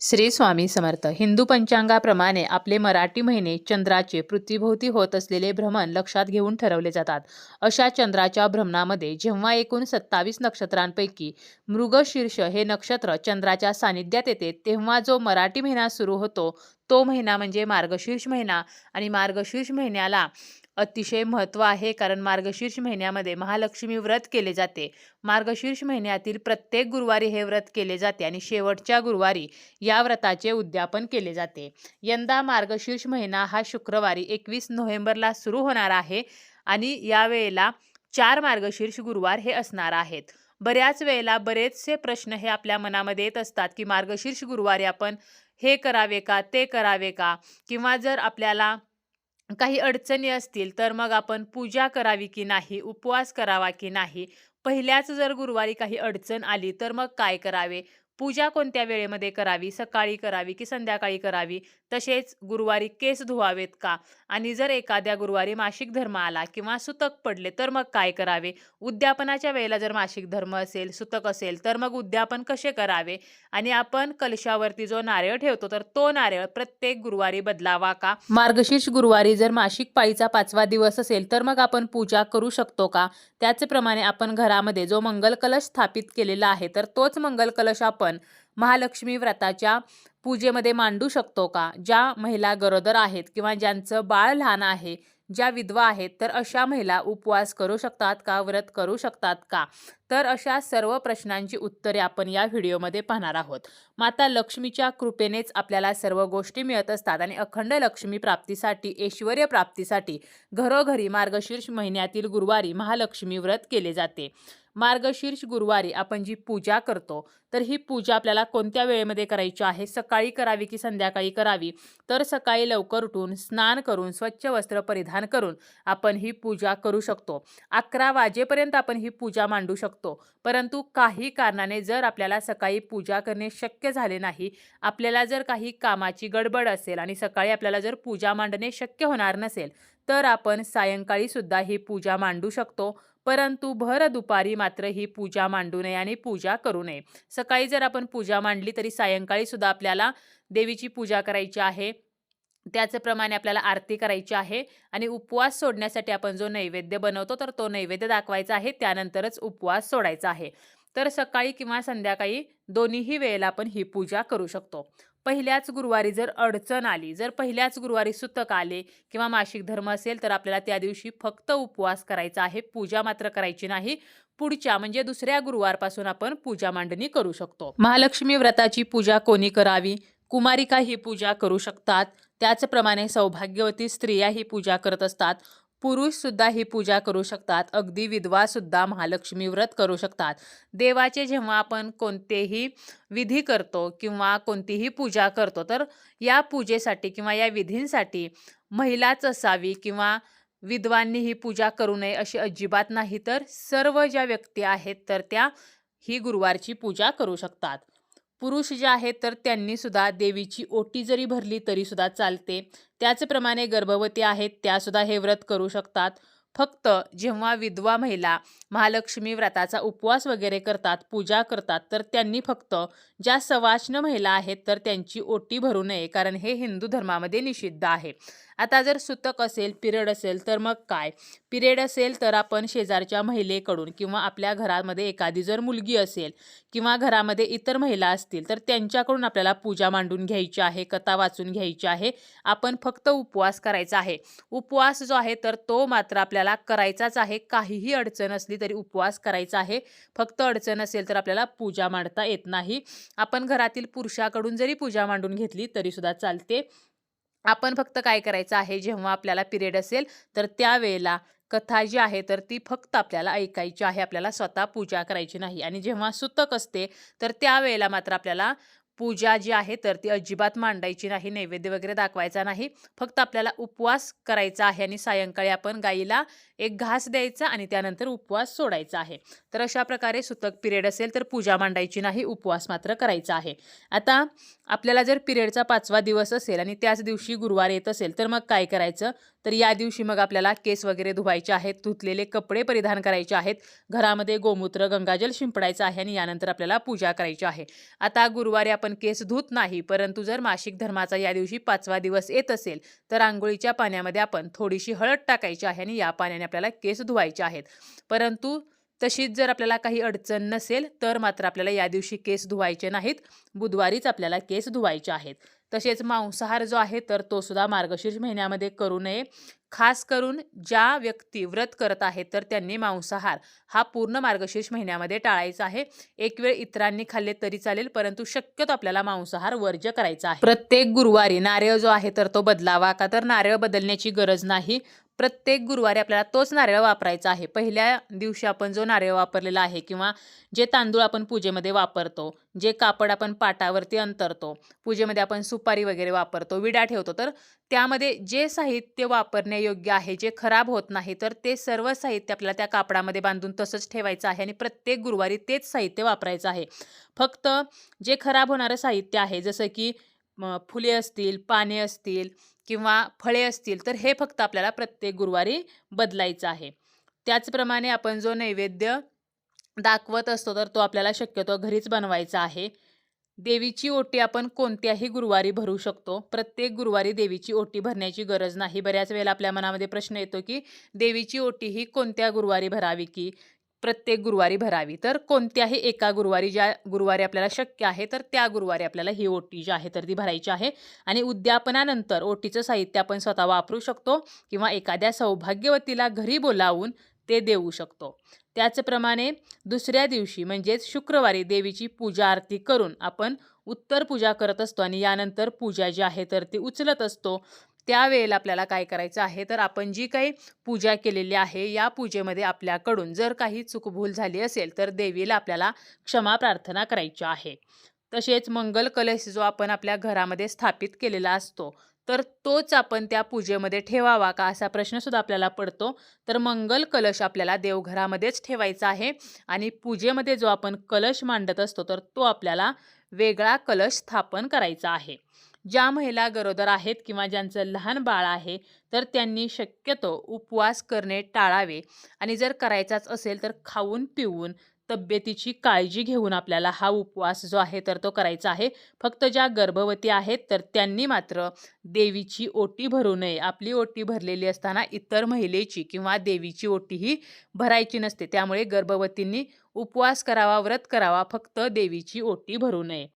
श्री स्वामी समर्थ. हिंदू पंचांगाप्रमाणे आपले मराठी महिने चंद्राचे पृथ्वीभोवती होत असलेले भ्रमण लक्षात घेऊन ठरवले जातात. अशा चंद्राच्या भ्रमणामध्ये जेव्हा एकूण सत्तावीस नक्षत्रांपैकी मृगशीर्ष हे नक्षत्र चंद्राच्या सानिध्यात येते तेव्हा जो मराठी महिना सुरू होतो तो महिना म्हणजे मार्गशीर्ष महिना. आणि मार्गशीर्ष महिन्याला अतिशय महत्त्व आहे कारण मार्गशीर्ष महिन्यामध्ये महालक्ष्मी व्रत केले जाते. मार्गशीर्ष महिन्यातील प्रत्येक गुरुवारी हे व्रत केले जाते आणि शेवटच्या गुरुवारी या व्रताचे उद्यापन केले जाते. यंदा मार्गशीर्ष महिना हा शुक्रवारी एकवीस नोव्हेंबरला सुरू होणार आहे आणि यावेळेला चार मार्गशीर्ष गुरुवार हे असणार आहेत. बऱ्याच वेळेला बरेचसे प्रश्न हे आपल्या मनामध्ये येत असतात की मार्गशीर्ष गुरुवारी आपण हे करावे का ते करावे का? किंवा जर आपल्याला काही अडचणी असतील तर मग आपण पूजा करावी की नाही उपवास करावा की नाही? पहिल्याच जर गुरुवारी काही अडचण आली तर मग काय करावे? पूजा कोणत्या वेळेमध्ये करावी? सकाळी करावी की संध्याकाळी करावी? तसेच गुरुवारी केस धुवावेत का? आणि जर एखाद्या गुरुवारी मासिक धर्म आला किंवा सुतक पडले तर मग काय करावे? उद्यापनाच्या वेळेला जर मासिक धर्म असेल सुतक असेल तर मग उद्यापन कसे करावे? आणि आपण कलशावरती जो नारळ ठेवतो तर तो नारळ प्रत्येक गुरुवारी बदलावा का? मार्गशीर्ष गुरुवारी जर मासिक पाळीचा पाचवा दिवस असेल तर मग आपण पूजा करू शकतो का? त्याचप्रमाणे आपण घरामध्ये जो मंगल कलश स्थापित केलेला आहे तर तोच मंगल कलश आपण महालक्ष्मी व्रताच्या पूजेमध्ये मांडू शकतो का? ज्या महिला गरोदर आहेत किंवा ज्यांचं बाळ लहान आहे ज्या विधवा आहेत तर अशा महिला उपवास करू शकतात का? व्रत करू शकतात का? तर अशा सर्व प्रश्नांची उत्तरे आपण या व्हिडिओमध्ये पाहणार आहोत. माता लक्ष्मीच्या कृपेनेच आपल्याला सर्व गोष्टी मिळत असतात आणि अखंड लक्ष्मी प्राप्तीसाठी ऐश्वर प्राप्तीसाठी घरोघरी मार्गशीर्ष महिन्यातील गुरुवारी महालक्ष्मी व्रत केले जाते. मार्गशीर्ष गुरुवारी आपण जी पूजा करतो तर ही पूजा आपल्याला कोणत्या वेळेमध्ये करायची आहे? सकाळी करावी की संध्याकाळी करावी? तर सकाळी लवकर उठून स्नान करून स्वच्छ वस्त्र परिधान करून आपण ही पूजा करू शकतो. अकरा वाजेपर्यंत आपण ही पूजा मांडू शकतो. परंतु काही कारणाने जर आपल्याला सकाळी पूजा करणे शक्य झाले नाही आपल्याला जर काही कामाची गडबड असेल आणि सकाळी आपल्याला जर पूजा मांडणे शक्य होणार नसेल तर आपण सायंकाळी सुद्धा ही पूजा मांडू शकतो. परंतु भर दुपारी मात्र ही पूजा मांडू नये आणि पूजा करू नये. सकाळी जर आपण पूजा मांडली तरी सायंकाळी सुद्धा आपल्याला देवीची पूजा करायची आहे. त्याचप्रमाणे आपल्याला आरती करायची आहे आणि उपवास सोडण्यासाठी आपण जो नैवेद्य बनवतो तर तो नैवेद्य दाखवायचा आहे. त्यानंतरच उपवास सोडायचा आहे. तर सकाळी किंवा संध्याकाळी दोन्हीही वेळेला आपण ही पूजा करू शकतो. पहिल्याच गुरुवारी जर अडचण आली जर पहिल्याच गुरुवारी सुतक आले किंवा मासिक धर्म असेल तर आपल्याला त्या दिवशी फक्त उपवास करायचा आहे पूजा मात्र करायची नाही. पुढच्या म्हणजे दुसऱ्या गुरुवारपासून आपण पूजा मांडणी करू शकतो. महालक्ष्मी व्रताची पूजा कोणी करावी? कुमारिका ही पूजा करू शकतात. त्याचप्रमाणे सौभाग्यवती स्त्रिया ही पूजा करत असतात. पुरुषसुद्धा ही पूजा करू शकतात. अगदी विधवासुद्धा महालक्ष्मी व्रत करू शकतात. देवाचे जेव्हा आपण कोणतेही विधी करतो किंवा कोणतीही पूजा करतो तर या पूजेसाठी किंवा या विधींसाठी महिलाच असावी किंवा विधवांनी ही पूजा करू नये अशी अजिबात नाही तर सर्व ज्या व्यक्ती आहेत तर त्या ही गुरुवारची पूजा करू शकतात. पुरुष जे आहेत तर त्यांनी सुद्धा देवीची ओटी जरी भरली तरी सुद्धा चालते. त्याचप्रमाणे गर्भवती आहेत त्यासुद्धा हे व्रत करू शकतात. फक्त जेव्हा विधवा महिला महालक्ष्मी व्रताचा उपवास वगैरे करतात पूजा करतात तर त्यांनी फक्त ज्या सवाष्ण महिला आहेत तर त्यांची ओटी भरू नये कारण हे हिंदू धर्मामध्ये निषिद्ध आहे. आता जर सुतक असेल पिरियड असेल तर मग काय? पिरियड असेल तर आपण शेजारच्या महिलेकडून किंवा आपल्या घरामध्ये एखादी जर मुलगी असेल किंवा घरामध्ये इतर महिला असतील तर त्यांच्याकडून आपल्याला पूजा मांडून घ्यायची आहे कथा वाचून घ्यायची आहे. आपण फक्त उपवास करायचा आहे. उपवास जो आहे तर तो मात्र आपल्याला करायचाच आहे. काहीही अडचण असली तरी उपवास करायचा आहे. फक्त अडचण असेल तर आपल्याला पूजा मांडता येत नाही. आपण घरातील पुरुषाकडून जरी पूजा मांडून घेतली तरीसुद्धा चालते. आपण फक्त काय करायचं आहे जेव्हा आपल्याला पिरियड असेल तर त्यावेळेला कथा जी आहे तर ती फक्त आपल्याला ऐकायची आहे. आपल्याला स्वतः पूजा करायची नाही. आणि जेव्हा सुतक असते तर त्यावेळेला मात्र आपल्याला पूजा जी आहे तर ती अजिबात मांडायची नाही नैवेद्य वगैरे दाखवायचा नाही. फक्त आपल्याला उपवास करायचा आहे आणि सायंकाळी आपण गाईला एक घास द्यायचा आणि त्यानंतर उपवास सोडायचा आहे. तर अशा प्रकारे सुतक पिरियड असेल तर पूजा मांडायची नाही उपवास मात्र करायचा आहे. आता आपल्याला जर पिरियडचा पाचवा दिवस असेल आणि त्याच दिवशी गुरुवार येत असेल तर मग काय करायचं? तर या दिवशी मग आपल्याला केस वगैरे धुवायचे आहेत धुतलेले कपडे परिधान करायचे आहेत घरामध्ये गोमूत्र गंगाजल शिंपडायचं आहे आणि यानंतर आपल्याला पूजा करायची आहे. आता गुरुवारी आपण केस धुत नाही परंतु जर मासिक धर्माचा या दिवशी पाचवा दिवस येत असेल तर आंघोळीच्या पाण्यामध्ये आपण थोडीशी हळद टाकायची आहे आणि या पाण्याने आपल्याला केस धुवायचे आहेत. परंतु तशीच जर आपल्याला काही अडचण नसेल तर मात्र आपल्याला या दिवशी केस धुवायचे नाहीत बुधवारीच आपल्याला केस धुवायचे आहेत. तसेच मांसाहार जो आहे तर तो सुद्धा मार्गशीर्ष महिन्यामध्ये करू नये. खास करून ज्या व्यक्ती व्रत करत आहेत तर त्यांनी मांसाहार हा पूर्ण मार्गशीर्ष महिन्यामध्ये टाळायचा आहे. एक वेळ इतरांनी खाल्ले तरी चालेल परंतु शक्यतो आपल्याला मांसाहार वर्ज्य करायचा आहे. प्रत्येक गुरुवारी नारळ जो आहे तर तो बदलावा का? तर नारळ बदलण्याची गरज नाही. प्रत्येक गुरुवारी आपल्याला तोच नारळ वापरायचा आहे. पहिल्या दिवशी आपण जो नारळ वापरलेला आहे किंवा जे तांदूळ आपण पूजेमध्ये वापरतो जे कापड आपण पाटावरती अंतरतो पूजेमध्ये आपण सुपारी वगैरे वापरतो विडा ठेवतो तर त्यामध्ये जे साहित्य वापरण्यायोग्य आहे जे खराब होत नाही तर ते सर्व साहित्य आपल्याला त्या कापडामध्ये बांधून तसंच ठेवायचं आहे आणि प्रत्येक गुरुवारी तेच साहित्य वापरायचं आहे. फक्त जे खराब होणारं साहित्य आहे जसं की फुले असतील पाने असतील किंवा फळे असतील तर हे फक्त आपल्याला प्रत्येक गुरुवारी बदलायचं आहे. त्याचप्रमाणे आपण जो नैवेद्य दाखवत असतो तर तो आपल्याला शक्यतो घरीच बनवायचा आहे. देवीची ओटी आपण कोणत्याही गुरुवारी भरू शकतो. प्रत्येक गुरुवारी देवीची ओटी भरण्याची गरज नाही. बऱ्याच वेळेला आपल्या मनामध्ये प्रश्न येतो की देवीची ओटी ही कोणत्या गुरुवारी भरावी की प्रत्येक गुरुवारी भरावी? तर कोणत्याही एका गुरुवारी ज्या गुरुवारी आपल्याला शक्य आहे तर त्या गुरुवारी आपल्याला ही ओटी जी आहे तर ती भरायची आहे. आणि उद्यापनानंतर ओटीचं साहित्य आपण स्वतः वापरू शकतो किंवा एखाद्या सौभाग्यवतीला घरी बोलावून ते देऊ शकतो. त्याचप्रमाणे दुसऱ्या दिवशी म्हणजेच शुक्रवारी देवीची पूजा आरती करून आपण उत्तर पूजा करत असतो आणि यानंतर पूजा जी आहे तर ती उचलत असतो. त्यावेळेला आपल्याला काय करायचं आहे तर आपण जी काही पूजा केलेली आहे या पूजेमध्ये आपल्याकडून जर काही चुकभूल झाली असेल तर देवीला आपल्याला क्षमा प्रार्थना करायची आहे. तसेच मंगल कलश जो आपण आपल्या घरामध्ये स्थापित केलेला असतो तर तोच आपण त्या पूजेमध्ये ठेवावा का असा प्रश्नसुद्धा आपल्याला पडतो. तर मंगल कलश आपल्याला देवघरामध्येच ठेवायचा आहे आणि पूजेमध्ये जो आपण कलश मांडत असतो तर तो आपल्याला वेगळा कलश स्थापन करायचा आहे. ज्या महिला गरोदर आहेत किंवा ज्यांचं लहान बाळ आहे तर त्यांनी शक्यतो उपवास करणे टाळावे आणि जर करायचाच असेल तर खाऊन पिऊन तब्येतीची काळजी घेऊन आपल्याला हा उपवास जो आहे तर तो करायचा आहे. फक्त ज्या गर्भवती आहेत तर त्यांनी मात्र देवीची ओटी भरू नये. आपली ओटी भरलेली असताना इतर महिलेची किंवा देवीची ओटी ही भरायची नसते. त्यामुळे गर्भवतींनी उपवास करावा व्रत करावा फक्त देवीची ओटी भरू नये.